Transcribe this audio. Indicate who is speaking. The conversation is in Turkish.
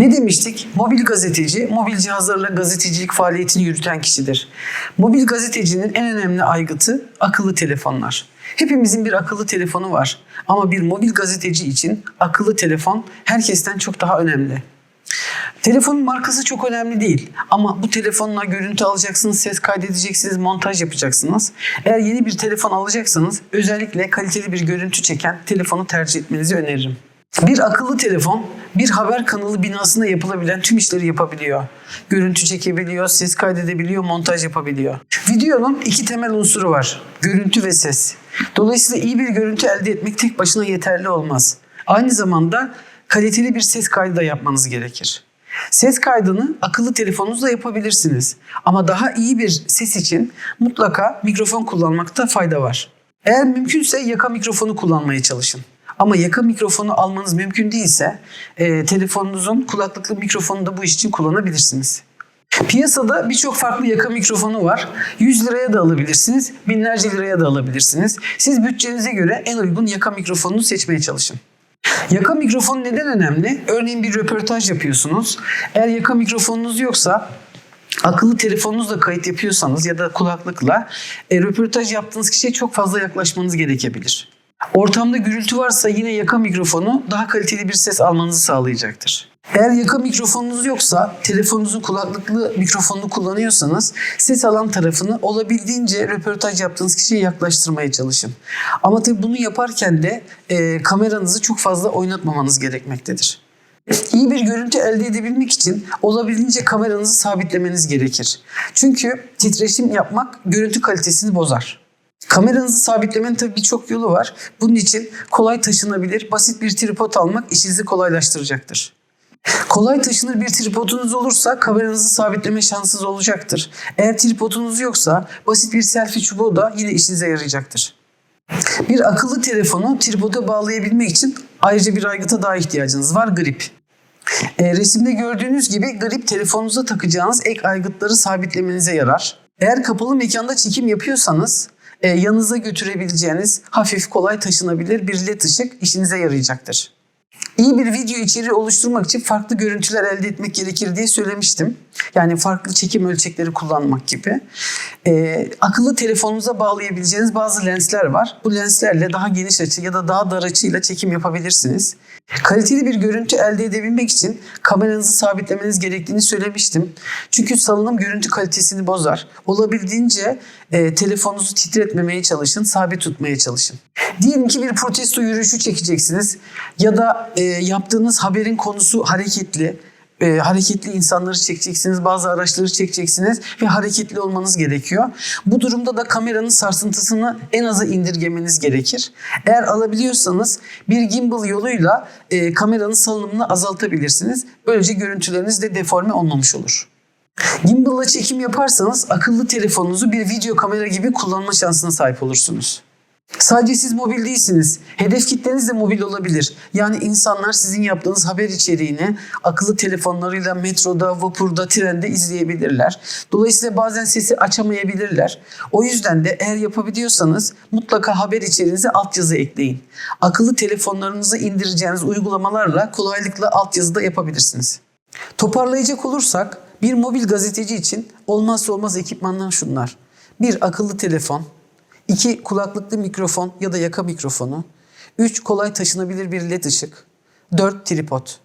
Speaker 1: Ne demiştik? Mobil gazeteci, mobil cihazlarla gazetecilik faaliyetini yürüten kişidir. Mobil gazetecinin en önemli aygıtı akıllı telefonlar. Hepimizin bir akıllı telefonu var. Ama bir mobil gazeteci için akıllı telefon herkesten çok daha önemli. Telefonun markası çok önemli değil. Ama bu telefonla görüntü alacaksınız, ses kaydedeceksiniz, montaj yapacaksınız. Eğer yeni bir telefon alacaksanız özellikle kaliteli bir görüntü çeken telefonu tercih etmenizi öneririm. Bir akıllı telefon bir haber kanalı binasında yapılabilen tüm işleri yapabiliyor. Görüntü çekebiliyor, ses kaydedebiliyor, montaj yapabiliyor. Videonun iki temel unsuru var. Görüntü ve ses. Dolayısıyla iyi bir görüntü elde etmek tek başına yeterli olmaz. Aynı zamanda kaliteli bir ses kaydı da yapmanız gerekir. Ses kaydını akıllı telefonunuzla yapabilirsiniz. Ama daha iyi bir ses için mutlaka mikrofon kullanmakta fayda var. Eğer mümkünse yaka mikrofonu kullanmaya çalışın. Ama yaka mikrofonu almanız mümkün değilse e, telefonunuzun kulaklıklı mikrofonu da bu iş için kullanabilirsiniz. Piyasada birçok farklı yaka mikrofonu var. 100 liraya da alabilirsiniz, binlerce liraya da alabilirsiniz. Siz bütçenize göre en uygun yaka mikrofonunu seçmeye çalışın. Yaka mikrofonu neden önemli? Örneğin bir röportaj yapıyorsunuz. Eğer yaka mikrofonunuz yoksa akıllı telefonunuzla kayıt yapıyorsanız ya da kulaklıkla e, röportaj yaptığınız kişiye çok fazla yaklaşmanız gerekebilir. Ortamda gürültü varsa yine yaka mikrofonu daha kaliteli bir ses almanızı sağlayacaktır. Eğer yaka mikrofonunuz yoksa telefonunuzun kulaklıklı mikrofonunu kullanıyorsanız ses alan tarafını olabildiğince röportaj yaptığınız kişiye yaklaştırmaya çalışın. Ama tabii bunu yaparken de e, kameranızı çok fazla oynatmamanız gerekmektedir. İyi bir görüntü elde edebilmek için olabildiğince kameranızı sabitlemeniz gerekir. Çünkü titreşim yapmak görüntü kalitesini bozar. Kameranızı sabitlemenin tabii birçok yolu var. Bunun için kolay taşınabilir, basit bir tripod almak işinizi kolaylaştıracaktır. Kolay taşınır bir tripodunuz olursa kameranızı sabitleme şansınız olacaktır. Eğer tripodunuz yoksa basit bir selfie çubuğu da yine işinize yarayacaktır. Bir akıllı telefonu tripoda bağlayabilmek için ayrıca bir aygıta daha ihtiyacınız var grip. E, resimde gördüğünüz gibi grip telefonunuza takacağınız ek aygıtları sabitlemenize yarar. Eğer kapalı mekanda çekim yapıyorsanız e, yanınıza götürebileceğiniz hafif kolay taşınabilir bir led ışık işinize yarayacaktır. İyi bir video içeriği oluşturmak için farklı görüntüler elde etmek gerekir diye söylemiştim. Yani farklı çekim ölçekleri kullanmak gibi. Ee, akıllı telefonunuza bağlayabileceğiniz bazı lensler var. Bu lenslerle daha geniş açı ya da daha dar açıyla çekim yapabilirsiniz. Kaliteli bir görüntü elde edebilmek için kameranızı sabitlemeniz gerektiğini söylemiştim. Çünkü salınım görüntü kalitesini bozar. Olabildiğince e, telefonunuzu titretmemeye çalışın, sabit tutmaya çalışın. Diyelim ki bir protesto yürüyüşü çekeceksiniz ya da e, yaptığınız haberin konusu hareketli. E, hareketli insanları çekeceksiniz, bazı araçları çekeceksiniz ve hareketli olmanız gerekiyor. Bu durumda da kameranın sarsıntısını en aza indirgemeniz gerekir. Eğer alabiliyorsanız bir gimbal yoluyla e, kameranın salınımını azaltabilirsiniz. Böylece görüntüleriniz de deforme olmamış olur. Gimbal'la çekim yaparsanız akıllı telefonunuzu bir video kamera gibi kullanma şansına sahip olursunuz. Sadece siz mobil değilsiniz. Hedef kitleniz de mobil olabilir. Yani insanlar sizin yaptığınız haber içeriğini akıllı telefonlarıyla metroda, vapurda, trende izleyebilirler. Dolayısıyla bazen sesi açamayabilirler. O yüzden de eğer yapabiliyorsanız mutlaka haber içeriğinize altyazı ekleyin. Akıllı telefonlarınızı indireceğiniz uygulamalarla kolaylıkla altyazı da yapabilirsiniz. Toparlayacak olursak bir mobil gazeteci için olmazsa olmaz ekipmanlar şunlar. Bir akıllı telefon, 2. Kulaklıklı mikrofon ya da yaka mikrofonu. 3. Kolay taşınabilir bir led ışık. 4. Tripod.